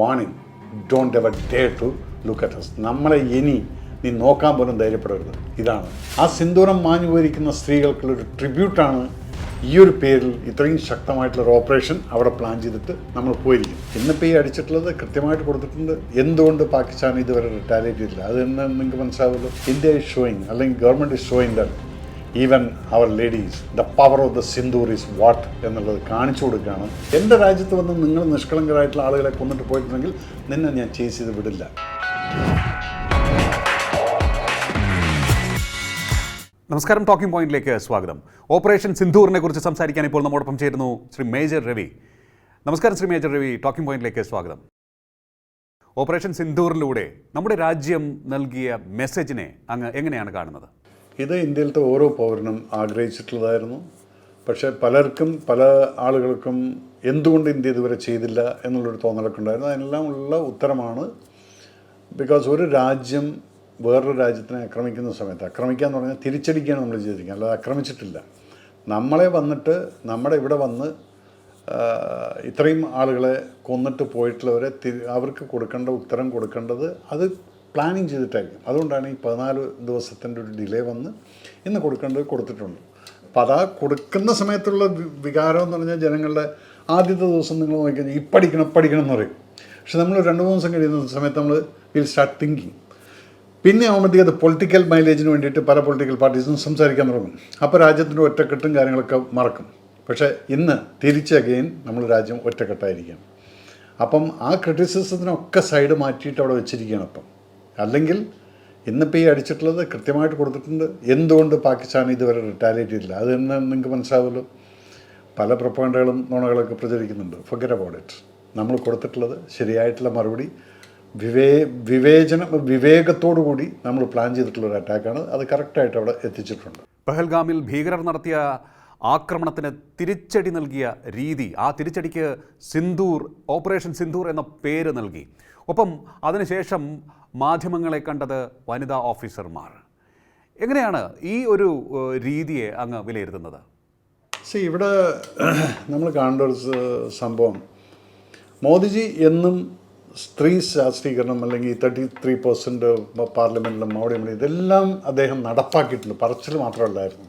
Warning don't ever dare to look at us. നമ്മളെ ഇനി നീ നോക്കാൻ പോലും ധൈര്യപ്പെടരുത്. ഇതാണ്. ആ സിന്ദൂരം മാഞ്ഞു പോയിരിക്കുന്ന സ്ത്രീകൾക്കുള്ളൊരു ട്രിബ്യൂട്ടാണ് ഈ ഒരു പേരിൽ ഇത്രയും ശക്തമായിട്ടുള്ള ഓപ്പറേഷൻ അവിടെ പ്ലാൻ ചെയ്തിട്ട് നമ്മൾ പോയിരിക്കും ഇന്നിപ്പോൾ ഈ അടിച്ചിട്ടുള്ളത് കൃത്യമായിട്ട് കൊടുത്തിട്ടുണ്ട്. എന്തുകൊണ്ട് പാകിസ്ഥാൻ ഇതുവരെ റിട്ടാലിയേറ്റ് ചെയ്തില്ല? അത് എന്ന് നിങ്ങൾക്ക് മനസ്സിലാവുമല്ലോ ഇന്ത്യ ഇസ് ഷോയിങ് അല്ലെങ്കിൽ government is showing that even our ladies the power of the Sindoor is what എന്നുള്ളത് കാണിച്ചു കൊടുക്കുകയാണ്. എന്റെ രാജ്യത്ത് വന്ന് നിങ്ങൾ നിഷ്കളങ്കരായിട്ടുള്ള ആളുകളെ കൊന്നിട്ട് പോയിട്ടുണ്ടെങ്കിൽ നിന്നെ ഞാൻ ചേസ് ചെയ്ത് വിടില്ല. നമസ്കാരം ടോക്കിംഗ് പോയിന്റിലേക്ക് സ്വാഗതം. ഓപ്പറേഷൻ സിന്ധൂറിനെ കുറിച്ച് സംസാരിക്കാൻ ഇപ്പോൾ നമ്മോടൊപ്പം ചേരുന്നു ശ്രീ മേജർ രവി. നമസ്കാരം ശ്രീ മേജർ രവി ടോക്കിംഗ് പോയിന്റിലേക്ക് സ്വാഗതം. ഓപ്പറേഷൻ സിന്ധൂറിലൂടെ നമ്മുടെ രാജ്യം നൽകിയ മെസ്സേജിനെ അങ്ങ് എങ്ങനെയാണ് കാണുന്നത്? ഇത് ഇന്ത്യയിലത്തെ ഓരോ പൗരനും ആഗ്രഹിച്ചിട്ടുള്ളതായിരുന്നു. പക്ഷേ പലർക്കും പല ആളുകൾക്കും എന്തുകൊണ്ട് ഇന്ത്യ ഇതുവരെ ചെയ്തില്ല എന്നുള്ളൊരു തോന്നലൊക്കെ ഉണ്ടായിരുന്നു അതിനെല്ലാം ഉള്ള ഉത്തരമാണ് ബിക്കോസ് ഒരു രാജ്യം വേറൊരു രാജ്യത്തിനെ ആക്രമിക്കുന്ന സമയത്ത് ആക്രമിക്കുക എന്ന് പറഞ്ഞാൽ തിരിച്ചടിക്കുകയാണ് നമ്മൾ ചെയ്തിരിക്കുന്നത് അല്ലാതെ ആക്രമിച്ചിട്ടില്ല. നമ്മളെ വന്നിട്ട് നമ്മുടെ ഇവിടെ വന്ന് ഇത്രയും ആളുകളെ കൊന്നിട്ട് പോയിട്ടുള്ളവരെ അവർക്ക് കൊടുക്കേണ്ട ഉത്തരം കൊടുക്കേണ്ടത് അത് പ്ലാനിങ് ചെയ്തിട്ടായിരിക്കും. അതുകൊണ്ടാണ് ഈ പതിനാല് ദിവസത്തിന്റെ ഒരു ഡിലേ വന്ന് ഇന്ന് കൊടുക്കേണ്ടത് കൊടുത്തിട്ടുണ്ട്. അപ്പം അതാ കൊടുക്കുന്ന സമയത്തുള്ള വികാരം എന്ന് പറഞ്ഞാൽ ജനങ്ങളുടെ ആദ്യത്തെ ദിവസം നിങ്ങൾ നോക്കിക്കഴിഞ്ഞാൽ ഇപ്പടിക്കണം പഠിക്കണം എന്ന് പറയും. പക്ഷെ നമ്മൾ രണ്ട് മൂന്ന് ദിവസം കഴിയുന്ന സമയത്ത് നമ്മൾ വിൽ സ്റ്റാർട്ട് തിങ്കിങ് പിന്നെ ആകുമ്പോഴത്തേക്ക് അത് പൊളിറ്റിക്കൽ മൈലേജിന് വേണ്ടിയിട്ട് പല പൊളിറ്റിക്കൽ പാർട്ടീസും സംസാരിക്കാൻ തുടങ്ങും. അപ്പോൾ രാജ്യത്തിന്റെ ഒറ്റക്കെട്ടും കാര്യങ്ങളൊക്കെ മറക്കും. പക്ഷേ ഇന്ന് തിരിച്ച് അഗെയിൻ നമ്മൾ രാജ്യം ഒറ്റക്കെട്ടായിരിക്കും അപ്പം ആ ക്രിറ്റിസിസത്തിനൊക്കെ സൈഡ് മാറ്റിയിട്ട് അവിടെ വെച്ചിരിക്കുകയാണ് അപ്പം. അല്ലെങ്കിൽ ഇന്നിപ്പോൾ ഈ അടിച്ചിട്ടുള്ളത് കൃത്യമായിട്ട് കൊടുത്തിട്ടുണ്ട്. എന്തുകൊണ്ട് പാകിസ്ഥാൻ ഇതുവരെ റിട്ടാലിയേറ്റ് ചെയ്തില്ല? അത് തന്നെ നിങ്ങൾക്ക് മനസ്സിലാവുമല്ലോ. പല പ്രൊപ്പഗണ്ടകളും നുണകളൊക്കെ പ്രചരിക്കുന്നുണ്ട്. ഫൊഗറ്റ് അബൌട്ട് ഇറ്റ് നമ്മൾ കൊടുത്തിട്ടുള്ളത് ശരിയായിട്ടുള്ള മറുപടി. വിവേ വിവേചനം വിവേകത്തോടു കൂടി നമ്മൾ പ്ലാൻ ചെയ്തിട്ടുള്ള ഒരു അറ്റാക്കാണ് അത് കറക്റ്റായിട്ട് അവിടെ എത്തിച്ചിട്ടുണ്ട്. പെഹൽഗാമിൽ ഭീകരർ നടത്തിയ ആക്രമണത്തിന് തിരിച്ചടി നൽകിയ രീതി. ആ തിരിച്ചടിക്ക് സിന്ദൂർ ഓപ്പറേഷൻ സിന്ദൂർ എന്ന പേര് നൽകി. ഒപ്പം അതിനുശേഷം മാധ്യമങ്ങളെ കണ്ടത് വനിതാ ഓഫീസർമാർ. എങ്ങനെയാണ് ഈ ഒരു രീതിയെ അങ്ങ് വിലയിരുത്തുന്നത്? സി ഇവിടെ നമ്മൾ കാണേണ്ട ഒരു സംഭവം. മോദിജി എന്നും സ്ത്രീ ശാസ്ത്രീകരണം അല്ലെങ്കിൽ തേർട്ടി ത്രീ പെർസെന്റ് പാർലമെന്റിലും അവിടെ ഇതെല്ലാം അദ്ദേഹം നടപ്പാക്കിയിട്ടുണ്ട്. പറച്ചിൽ മാത്രമല്ലായിരുന്നു.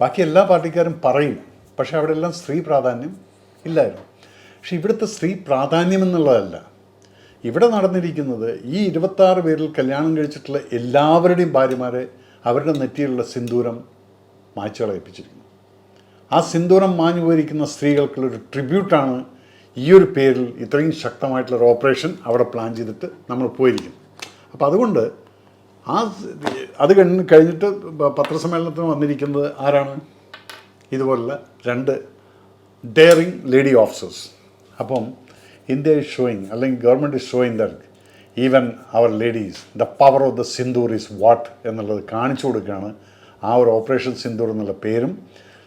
ബാക്കി എല്ലാ പാർട്ടിക്കാരും പറയും. പക്ഷേ അവിടെ എല്ലാം സ്ത്രീ പ്രാധാന്യം ഇല്ലായിരുന്നു. പക്ഷെ ഇവിടുത്തെ സ്ത്രീ പ്രാധാന്യം എന്നുള്ളതല്ല. ഇവിടെ നടന്നിരിക്കുന്നത് ഈ ഇരുപത്താറ് പേരിൽ കല്യാണം കഴിച്ചിട്ടുള്ള എല്ലാവരുടെയും ഭാര്യമാരെ അവരുടെ നെറ്റിയിലുള്ള സിന്ദൂരം മായ്ച്ചു കളയിപ്പിച്ചിരിക്കുന്നു ആ സിന്ദൂരം മാഞ്ഞു പോയിരിക്കുന്ന സ്ത്രീകൾക്കുള്ളൊരു ട്രിബ്യൂട്ടാണ് ഈ ഒരു പേരിൽ ഇത്രയും ശക്തമായിട്ടുള്ള ഒരു ഓപ്പറേഷൻ അവിടെ പ്ലാൻ ചെയ്തിട്ട് നമ്മൾ പോയിരിക്കും അപ്പോൾ അതുകൊണ്ട് ആ അത് കഴിഞ്ഞ് കഴിഞ്ഞിട്ട് പത്രസമ്മേളനത്തിന് വന്നിരിക്കുന്നത് ആരാണ്? ഇതുപോലുള്ള രണ്ട് ഡെയറിങ് ലേഡി ഓഫീസേഴ്സ് അപ്പം ഇന്ത്യ ഈസ് ഷോയിങ് അല്ലെങ്കിൽ government is showing that even our ladies the power of the Sindoor is what എന്നുള്ളത് കാണിച്ചു കൊടുക്കുകയാണ്. ആ ഒരു ഓപ്പറേഷൻ സിന്ദൂർ എന്നുള്ള പേരും.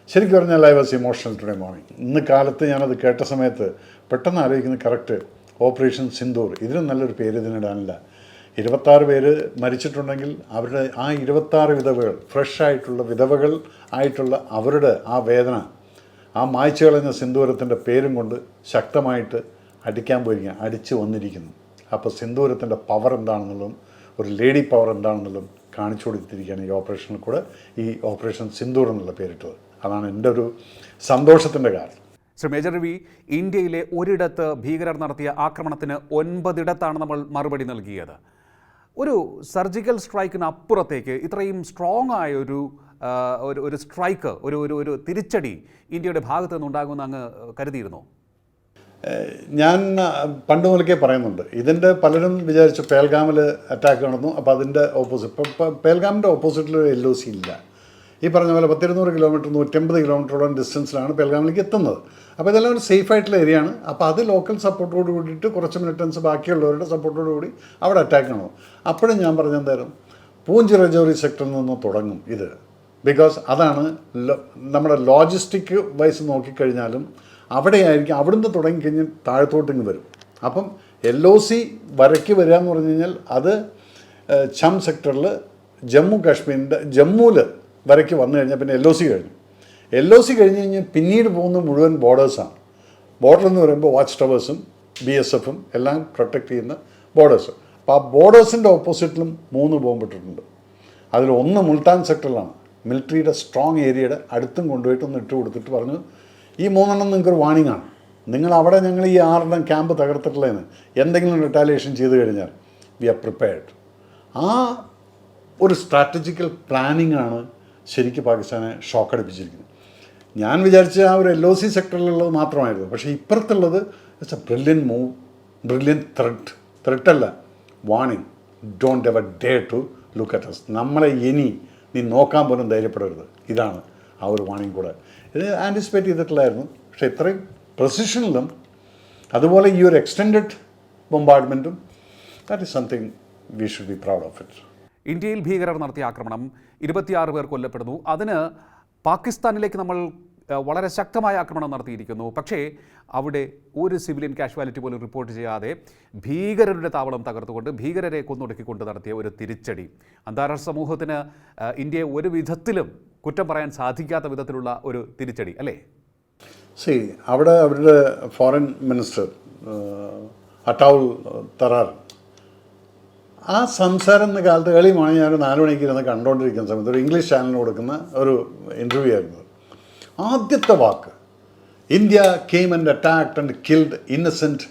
ശരിക്കും പറഞ്ഞാൽ I was emotional today morning ഇന്ന് കാലത്ത് ഞാനത് കേട്ട സമയത്ത് പെട്ടെന്ന് ആലോചിക്കുന്നത് കറക്റ്റ് ഓപ്പറേഷൻ സിന്ദൂർ ഇതിനും നല്ലൊരു പേര് ഇതിനിടാനില്ല ഇരുപത്താറ് പേര് മരിച്ചിട്ടുണ്ടെങ്കിൽ അവരുടെ ആ ഇരുപത്താറ് വിധവകൾ ഫ്രഷ് ആയിട്ടുള്ള വിധവകൾ ആയിട്ടുള്ള അവരുടെ ആ വേദന ആ മായ്ച്ചു കളഞ്ഞ സിന്ദൂരത്തിന്റെ പേരും കൊണ്ട് ശക്തമായിട്ട് അടിക്കാൻ പോയിരിക്കുക അടിച്ച് വന്നിരിക്കുന്നു. അപ്പോൾ സിന്ദൂരത്തിന്റെ പവർ എന്താണെന്നുള്ളതും ഒരു ലേഡി പവർ എന്താണെന്നുള്ളതും കാണിച്ചു കൊടുത്തിരിക്കുകയാണ് ഈ ഓപ്പറേഷനിൽ കൂടെ ഈ ഓപ്പറേഷൻ സിന്ദൂർ എന്നുള്ള പേരിട്ടത്. അതാണ് എന്റെ ഒരു സന്തോഷത്തിന്റെ കാര്യം. ശ്രീ മേജർ രവി ഇന്ത്യയിലെ ഒരിടത്ത് ഭീകരർ നടത്തിയ ആക്രമണത്തിന് ഒൻപതിടത്താണ് നമ്മൾ മറുപടി നൽകിയത്. ഒരു സർജിക്കൽ സ്ട്രൈക്കിന് അപ്പുറത്തേക്ക് ഇത്രയും സ്ട്രോങ് ആയ ഒരു ഒരു സ്ട്രൈക്ക് ഒരു ഒരു തിരിച്ചടി ഇന്ത്യയുടെ ഭാഗത്തു നിന്നുണ്ടാകുമെന്ന് അങ്ങ് കരുതിയിരുന്നോ? ഞാൻ പണ്ട് മുതൽക്കേ പറയുന്നുണ്ട്. ഇതിന്റെ പലരും വിചാരിച്ചു പേൽഗാമിൽ അറ്റാക്ക് നടന്നു. അപ്പോൾ അതിന്റെ ഓപ്പോസിറ്റ് ഇപ്പം പേൽഗാമിന്റെ ഓപ്പോസിറ്റിൽ ഒരു എൽ ഒ സി ഇല്ല. ഈ പറഞ്ഞ പോലെ പത്തിരുന്നൂറ് കിലോമീറ്റർ നൂറ്റമ്പത് കിലോമീറ്ററോളം ഡിസ്റ്റൻസിലാണ് പേൽഗാമിലേക്ക് എത്തുന്നത്. അപ്പോൾ ഇതെല്ലാം ഒരു സേഫ് ആയിട്ടുള്ള ഏരിയയാണ് അപ്പോൾ അത് ലോക്കൽ സപ്പോർട്ടോട് കൂടിയിട്ട് കുറച്ച് മിനിറ്റൻസ് ബാക്കിയുള്ളവരുടെ സപ്പോർട്ടോട് കൂടി അവിടെ അറ്റാക്ക് നടന്നു. അപ്പോഴും ഞാൻ പറഞ്ഞ എന്തായാലും പൂഞ്ച് റജോറി സെക്ടറിൽ നിന്ന് തുടങ്ങും ഇത്. ബിക്കോസ് അതാണ് നമ്മുടെ ലോജിസ്റ്റിക് വൈസ് നോക്കിക്കഴിഞ്ഞാലും അവിടെയായിരിക്കും അവിടുന്ന് തുടങ്ങിക്കഴിഞ്ഞ് താഴത്തോട്ടിങ്ങ് വരും. അപ്പം എൽ ഒ സി വരയ്ക്ക് വരിക എന്ന് പറഞ്ഞു കഴിഞ്ഞാൽ അത് ചം സെക്ടറിൽ ജമ്മു കാശ്മീരിന്റെ ജമ്മുവിൽ വരയ്ക്ക് വന്നു കഴിഞ്ഞാൽ പിന്നെ എൽ ഒ സി കഴിഞ്ഞു. എൽ ഒ സി കഴിഞ്ഞ് കഴിഞ്ഞാൽ പിന്നീട് പോകുന്ന മുഴുവൻ ബോർഡേഴ്സാണ് ബോർഡർ എന്ന് പറയുമ്പോൾ വാച്ച് ടവേഴ്സും ബി എസ് എഫും എല്ലാം പ്രൊട്ടക്റ്റ് ചെയ്യുന്ന ബോർഡേഴ്സ് അപ്പോൾ ആ ബോർഡേഴ്സിന്റെ ഓപ്പോസിറ്റിലും മൂന്ന് ബോംബ് ഇട്ടിട്ടുണ്ട് അതിൽ ഒന്ന് മുൾട്ടാൻ സെക്ടറിലാണ് മിലിറ്ററിയുടെ സ്ട്രോങ് ഏരിയയുടെ അടുത്തും കൊണ്ടുപോയിട്ട് ഒന്ന് ഇട്ട് കൊടുത്തിട്ട് പറഞ്ഞു ഈ മൂന്നെണ്ണം നിങ്ങൾക്കൊരു വാണിംഗ് ആണ്. നിങ്ങൾ അവിടെ ഞങ്ങൾ ഈ ആറെണ്ണം ക്യാമ്പ് തകർത്തിട്ടുള്ളതിന് എന്തെങ്കിലും റിട്ടാലിയേഷൻ ചെയ്ത് കഴിഞ്ഞാൽ വി ആർ പ്രിപ്പയർഡ് ആ ഒരു സ്ട്രാറ്റജിക്കൽ പ്ലാനിംഗ് ആണ് ശരിക്കും പാകിസ്ഥാനെ ഷോക്ക് അടിപ്പിച്ചിരിക്കുന്നത്. ഞാൻ വിചാരിച്ച ആ ഒരു എൽ ഒ സി സെക്ടറിലുള്ളത് മാത്രമായിരുന്നു. പക്ഷേ ഇപ്പുറത്തുള്ളത് it's a brilliant move brilliant thread ത്രെഡല്ല warning don't ever dare to look at us നമ്മളെ ഇനി നീ നോക്കാൻ പോലും ധൈര്യപ്പെടരുത്. ഇതാണ് ആ ഒരു വാണിംഗ് കൂടെ. ഇത് ആന്റിസിപ്പേറ്റ് ചെയ്തിട്ടില്ലായിരുന്നു. പക്ഷേ ഇത്രയും പ്രസിഷനിലും അതുപോലെ ഈ ഒരു extended ബൊമ്പാർഡ്മെന്റും that is something we should be proud of it ഇന്ത്യയിൽ ഭീകരർ നടത്തിയ ആക്രമണം ഇരുപത്തിയാറ് പേർ കൊല്ലപ്പെടുന്നു. അതിന് പാകിസ്ഥാനിലേക്ക് നമ്മൾ വളരെ ശക്തമായ ആക്രമണം നടത്തിയിരിക്കുന്നു. പക്ഷേ അവിടെ ഒരു സിവിലിയൻ കാഷ്വാലിറ്റി പോലും റിപ്പോർട്ട് ചെയ്യാതെ ഭീകരരുടെ താവളം തകർത്തുകൊണ്ട് ഭീകരരെ കൊന്നൊടുക്കിക്കൊണ്ട് നടത്തിയ ഒരു തിരിച്ചടി. അന്താരാഷ്ട്ര സമൂഹത്തിന് ഇന്ത്യയെ ഒരു വിധത്തിലും കുറ്റം പറയാൻ സാധിക്കാത്ത വിധത്തിലുള്ള ഒരു തിരിച്ചടി അല്ലേ? സി അവിടെ അവരുടെ ഫോറിൻ മിനിസ്റ്റർ അട്ടൗൾ തറാർ ആ സംസാരം എന്ന കാലത്ത് കളി മോർണിംഗ് ഞാൻ നാല് മണിക്ക് ഇരുന്ന് കണ്ടുകൊണ്ടിരിക്കുന്ന സമയത്ത് ഒരു ഇംഗ്ലീഷ് ചാനലിന് കൊടുക്കുന്ന ഒരു ഇന്റർവ്യൂ ആയിരുന്നു. ആദ്യത്തെ വാക്ക് India came and attacked and killed innocent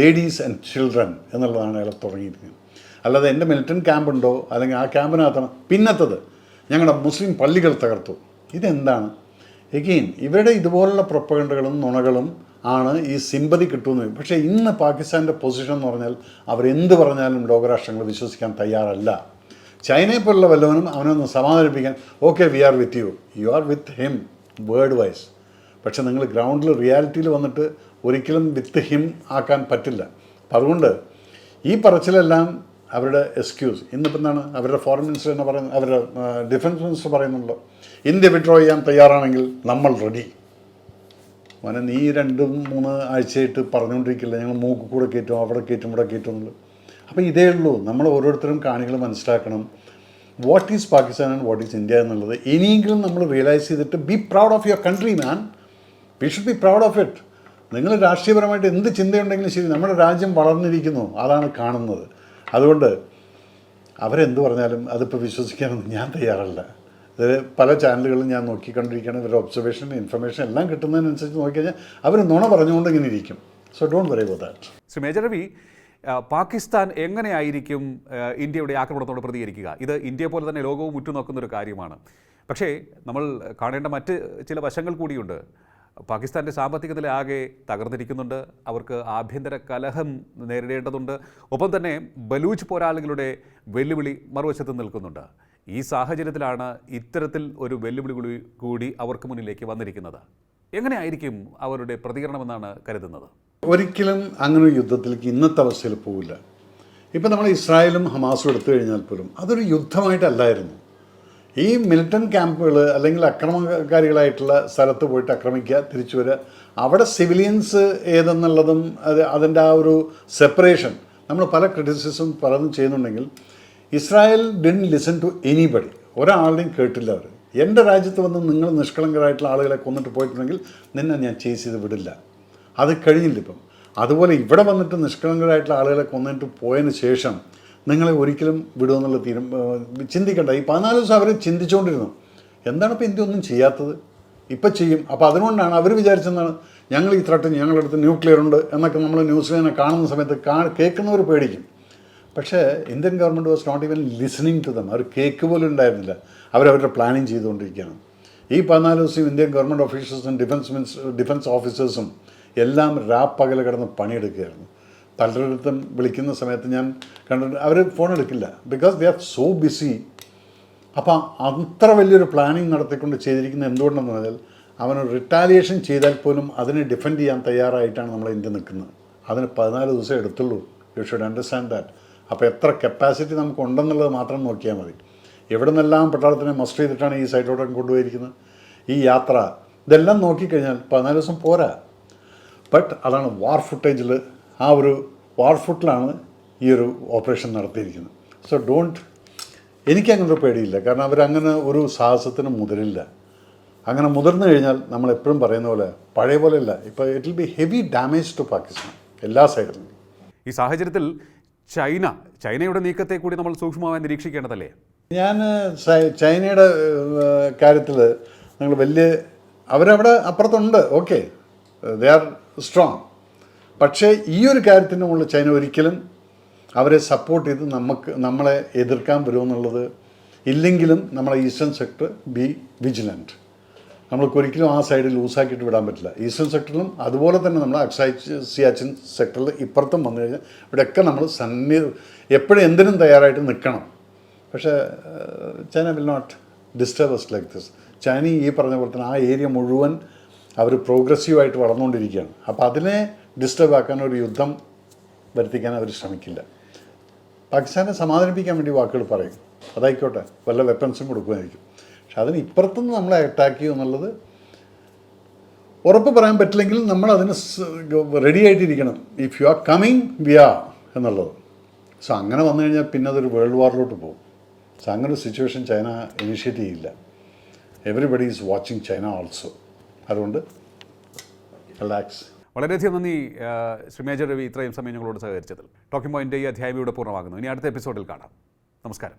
ladies and children എന്നുള്ളതാണ് അയാൾ തുടങ്ങിയിരിക്കുന്നത്. അല്ലാതെ എന്റെ മിലിറ്റൻ ക്യാമ്പ് ഉണ്ടോ? അല്ലെങ്കിൽ ആ ക്യാമ്പിനകത്താണ് പിന്നത്തത് ഞങ്ങളുടെ മുസ്ലിം പള്ളികൾ തകർത്തു. ഇതെന്താണ്? എഗെയിൻ ഇവരുടെ ഇതുപോലുള്ള പ്രൊപ്പകണ്ടകളും നുണകളും ആണ് ഈ സിമ്പതി കിട്ടുന്നത്. പക്ഷേ ഇന്ന് പാകിസ്ഥാന്റെ പൊസിഷൻ എന്ന് പറഞ്ഞാൽ അവരെന്ത് പറഞ്ഞാലും ലോകരാഷ്ട്രങ്ങൾ വിശ്വസിക്കാൻ തയ്യാറല്ല. ചൈനയെ പോലുള്ള വല്ലവനും അവനൊന്ന് സമാധാനിപ്പിക്കാൻ okay we are with you you are with him word wise പക്ഷേ നിങ്ങൾ ഗ്രൗണ്ടിൽ റിയാലിറ്റിയിൽ വന്നിട്ട് ഒരിക്കലും വിത്ത് ഹിം ആക്കാൻ പറ്റില്ല. അപ്പം അതുകൊണ്ട് ഈ പറച്ചിലെല്ലാം അവരുടെ എക്സ്ക്യൂസ് ഇന്നിപ്പോൾ എന്താണ്? അവരുടെ ഫോറിൻ മിനിസ്റ്റർ എന്ന് പറയുന്നത് അവരുടെ ഡിഫൻസ് മിനിസ്റ്റർ പറയുന്നുണ്ട് ഇന്ത്യ വിഡ്രോ ചെയ്യാൻ തയ്യാറാണെങ്കിൽ നമ്മൾ റെഡി മോനെ നീ രണ്ടും മൂന്ന് ആഴ്ചയായിട്ട് പറഞ്ഞുകൊണ്ടിരിക്കില്ല? ഞങ്ങൾ മൂക്ക് കൂടെ കയറ്റും അവിടെ കയറ്റും ഇവിടെ കയറ്റും അപ്പോൾ ഇതേ ഉള്ളൂ. നമ്മൾ ഓരോരുത്തരും കാണികൾ മനസ്സിലാക്കണം. What is Pakistan and what is India എന്നുള്ളത്. ഇനിയെങ്കിലും നമ്മൾ റിയലൈസ് ചെയ്തിട്ട് be proud of your country man we should be proud of it നിങ്ങൾ രാഷ്ട്രീയപരമായിട്ട് എന്ത് ചിന്തയുണ്ടെങ്കിലും ശരി നമ്മുടെ രാജ്യം വളർന്നിരിക്കുന്നു. അതാണ് കാണുന്നത്. അതുകൊണ്ട് അവരെന്ത് പറഞ്ഞാലും അതിപ്പോൾ വിശ്വസിക്കാനൊന്നും ഞാൻ തയ്യാറല്ല. ഇത് പല ചാനലുകളും ഞാൻ നോക്കിക്കൊണ്ടിരിക്കുകയാണ്. ഇവരുടെ ഒബ്സർവേഷൻ ഇൻഫർമേഷൻ എല്ലാം കിട്ടുന്നതിനനുസരിച്ച് നോക്കിക്കഴിഞ്ഞാൽ അവർ നുണ പറഞ്ഞുകൊണ്ട് ഇങ്ങനെ ഇരിക്കും. So don't worry about that Shri major Ravi Pakistan എങ്ങനെയായിരിക്കും ഇന്ത്യയുടെ ആക്രമണത്തോട് പ്രതികരിക്കുക? ഇത് ഇന്ത്യയെ പോലെ തന്നെ ലോകവും ഉറ്റുനോക്കുന്ന ഒരു കാര്യമാണ്. പക്ഷേ നമ്മൾ കാണേണ്ട മറ്റ് ചില വശങ്ങൾ കൂടിയുണ്ട്. പാകിസ്ഥാന്റെ സാമ്പത്തിക നില ആകെ തകർന്നിരിക്കുന്നുണ്ട്. അവർക്ക് ആഭ്യന്തര കലഹം നേരിടേണ്ടതുണ്ട്. ഒപ്പം തന്നെ ബലൂച്ച് പോരാളികളുടെ വെല്ലുവിളി മറുവശത്ത് നിൽക്കുന്നുണ്ട്. ഈ സാഹചര്യത്തിലാണ് ഇത്തരത്തിൽ ഒരു വെല്ലുവിളി കൂടി കൂടി അവർക്ക് മുന്നിലേക്ക് വന്നിരിക്കുന്നത്. എങ്ങനെയായിരിക്കും അവരുടെ പ്രതികരണമെന്നാണ് കരുതുന്നത്? ഒരിക്കലും അങ്ങനെ ഒരു യുദ്ധത്തിലേക്ക് ഇന്നത്തെ അവസ്ഥയിൽ പോവില്ല. ഇപ്പം നമ്മൾ ഇസ്രായേലും ഹമാസും എടുത്തു കഴിഞ്ഞാൽ പോലും അതൊരു യുദ്ധമായിട്ടല്ലായിരുന്നു. ഈ മിലിറ്റൻ ക്യാമ്പുകൾ അല്ലെങ്കിൽ അക്രമകാരികളായിട്ടുള്ള സ്ഥലത്ത് പോയിട്ട് ആക്രമിക്കുക തിരിച്ചു വരിക. അവിടെ സിവിലിയൻസ് ഏതെന്നുള്ളതും അത് അതിന്റെ ആ ഒരു സെപ്പറേഷൻ നമ്മൾ പല ക്രിറ്റിസിസം പലതും ചെയ്യുന്നുണ്ടെങ്കിൽ Israel didn't listen to anybody ഒരാളുടെയും കേട്ടില്ല അവർ. എന്റെ രാജ്യത്ത് വന്ന് നിങ്ങൾ നിഷ്കളങ്കരായിട്ടുള്ള ആളുകളെ കൊന്നിട്ട് പോയിട്ടുണ്ടെങ്കിൽ നിന്നെ ഞാൻ ചേസ് ചെയ്ത് വിടില്ല. അത് കഴിഞ്ഞില്ല ഇപ്പം. അതുപോലെ ഇവിടെ വന്നിട്ട് നിഷ്കളങ്കരായിട്ടുള്ള ആളുകളെ കൊന്നിട്ട് പോയതിന് ശേഷം നിങ്ങളെ ഒരിക്കലും വിടുമെന്നുള്ള തീരും ചിന്തിക്കണ്ട. ഈ പതിനാല് ദിവസം അവർ ചിന്തിച്ചുകൊണ്ടിരുന്നു എന്താണ് ഇപ്പോൾ ഇന്ത്യ ഒന്നും ചെയ്യാത്തത്? ഇപ്പം ചെയ്യും. അപ്പോൾ അതുകൊണ്ടാണ് അവർ വിചാരിച്ചെന്നാണ് ഞങ്ങൾ ഈ ത്രട്ട് ഞങ്ങളുടെ അടുത്ത് ന്യൂക്ലിയർ ഉണ്ട് എന്നൊക്കെ നമ്മൾ ന്യൂസിൽ കാണുന്ന സമയത്ത് കാ കേൾക്കുന്നവർ പേടിക്കും. പക്ഷേ Indian government was not even listening to them അവർ കേക്ക് പോലും ഉണ്ടായിരുന്നില്ല. അവരവരുടെ പ്ലാനിങ് ചെയ്തുകൊണ്ടിരിക്കുകയാണ്. ഈ പതിനാല് ദിവസം ഇന്ത്യൻ ഗവൺമെന്റ് ഓഫീസേഴ്സും ഡിഫൻസ് മിനിസ്റ്റർ ഡിഫൻസ് ഓഫീസേഴ്സും എല്ലാം രാപ്പകൽ കിടന്ന് പണിയെടുക്കുകയായിരുന്നു. പലരിടത്തും വിളിക്കുന്ന സമയത്ത് ഞാൻ കണ്ടിട്ട് അവർ ഫോൺ എടുക്കില്ല. Because they are so busy അപ്പം അത്ര വലിയൊരു പ്ലാനിങ് നടത്തിക്കൊണ്ട് ചെയ്തിരിക്കുന്നത് എന്തുകൊണ്ടെന്ന് പറഞ്ഞാൽ അവന് റിട്ടാലിയേഷൻ ചെയ്താൽ പോലും അതിനെ ഡിഫെൻഡ് ചെയ്യാൻ തയ്യാറായിട്ടാണ് നമ്മൾ ഇന്ത്യ നിൽക്കുന്നത്. അതിന് പതിനാല് ദിവസം എടുത്തുള്ളൂ. യു ഷുഡ് അണ്ടർസ്റ്റാൻഡ് ദാറ്റ് അപ്പോൾ എത്ര കപ്പാസിറ്റി നമുക്ക് ഉണ്ടെന്നുള്ളത് മാത്രം നോക്കിയാൽ മതി. എവിടെ നിന്നെല്ലാം പട്ടാളത്തിനെ മസ്റ്റ് ചെയ്തിട്ടാണ് ഈ സൈഡിലോട്ട് കൊണ്ടുപോയിരിക്കുന്നത്? ഈ യാത്ര. ഇതെല്ലാം നോക്കിക്കഴിഞ്ഞാൽ പതിനാല് ദിവസം പോരാ. ബട്ട് അതാണ് വാർ ഫുട്ടേജിൽ ആ ഒരു വാർ ഫുട്ടിലാണ് ഈ ഒരു ഓപ്പറേഷൻ നടത്തിയിരിക്കുന്നത്. സോ ഡോണ്ട് എനിക്കങ്ങനൊരു പേടിയില്ല. കാരണം അവരങ്ങനെ ഒരു സാഹസത്തിന് മുതിരില്ല. അങ്ങനെ മുതിർന്നു കഴിഞ്ഞാൽ നമ്മൾ എപ്പോഴും പറയുന്ന പോലെ പഴയ പോലെയല്ല ഇപ്പോൾ it will be heavy damage to Pakistan എല്ലാ സൈഡിലും. ഈ സാഹചര്യത്തിൽ ചൈന ചൈനയുടെ നീക്കത്തെ കൂടി നമ്മൾ സൂക്ഷ്മമായി നിരീക്ഷിക്കേണ്ടതല്ലേ? ഞാൻ ചൈനയുടെ കാര്യത്തിൽ നിങ്ങൾ വലിയ അവരവിടെ അപ്പുറത്തുണ്ട്. ഓക്കെ ദേ ആർ സ്ട്രോങ് പക്ഷേ ഈ ഒരു കാര്യത്തിന് മുകളിൽ ചൈന ഒരിക്കലും അവരെ സപ്പോർട്ട് ചെയ്ത് നമുക്ക് നമ്മളെ എതിർക്കാൻ വരുമെന്നുള്ളത് ഇല്ലെങ്കിലും നമ്മളെ ഈസ്റ്റേൺ സെക്ടർ ബി വിജിലന്റ് നമ്മൾക്ക് ഒരിക്കലും ആ സൈഡിൽ ലൂസാക്കിയിട്ട് വിടാൻ പറ്റില്ല. ഈസ്റ്റേൺ സെക്ടറിലും അതുപോലെ തന്നെ നമ്മൾ അക്സൈ സിയാച്ചിൻ സെക്ടറിൽ ഇപ്പുറത്തും വന്നു കഴിഞ്ഞാൽ ഇവിടെയൊക്കെ നമ്മൾ സന്നി എപ്പോഴും എന്തിനും തയ്യാറായിട്ട് നിൽക്കണം. പക്ഷേ China will not disturb like this China ഈ പറഞ്ഞ പോലെ തന്നെ ആ ഏരിയ മുഴുവൻ അവർ പ്രോഗ്രസീവായിട്ട് വളർന്നുകൊണ്ടിരിക്കുകയാണ്. അപ്പോൾ അതിനെ ഡിസ്റ്റർബ് ആക്കാൻ ഒരു യുദ്ധം വരുത്തിക്കാൻ അവർ ശ്രമിക്കില്ല. പാകിസ്ഥാനെ സമാധാനിപ്പിക്കാൻ വേണ്ടി വാക്കുകൾ പറയും. അതായിക്കോട്ടെ വല്ല വെപ്പൺസും കൊടുക്കുമായിരിക്കും. പക്ഷെ അതിന് ഇപ്പുറത്തുനിന്ന് നമ്മളെ അറ്റാക്ക് ചെയ്യും എന്നുള്ളത് ഉറപ്പ് പറയാൻ പറ്റില്ലെങ്കിൽ നമ്മൾ അതിന് ready ആയിട്ടിരിക്കണം. If you are coming we are എന്നുള്ളത്. സോ അങ്ങനെ വന്നു കഴിഞ്ഞാൽ പിന്നെ അതൊരു വേൾഡ് വാറിലോട്ട് പോകും. സോ അങ്ങനെ ഒരു സിറ്റുവേഷൻ ചൈന ഇനിഷ്യേറ്റ് ചെയ്യില്ല. Everybody is watching China also അതുകൊണ്ട് റിലാക്സ് വളരെയധികം നന്ദി ശ്രീമേജർ രവി ഇത്രയും സമയം ഞങ്ങളോട് സഹകരിച്ചതിൽ. ടോക്കിംഗ് പോയിന്റ് ഈ അധ്യായം ഇവിടെ പൂർണമാകുന്നു. ഇനി അടുത്ത എപ്പിസോഡിൽ കാണാം. നമസ്കാരം.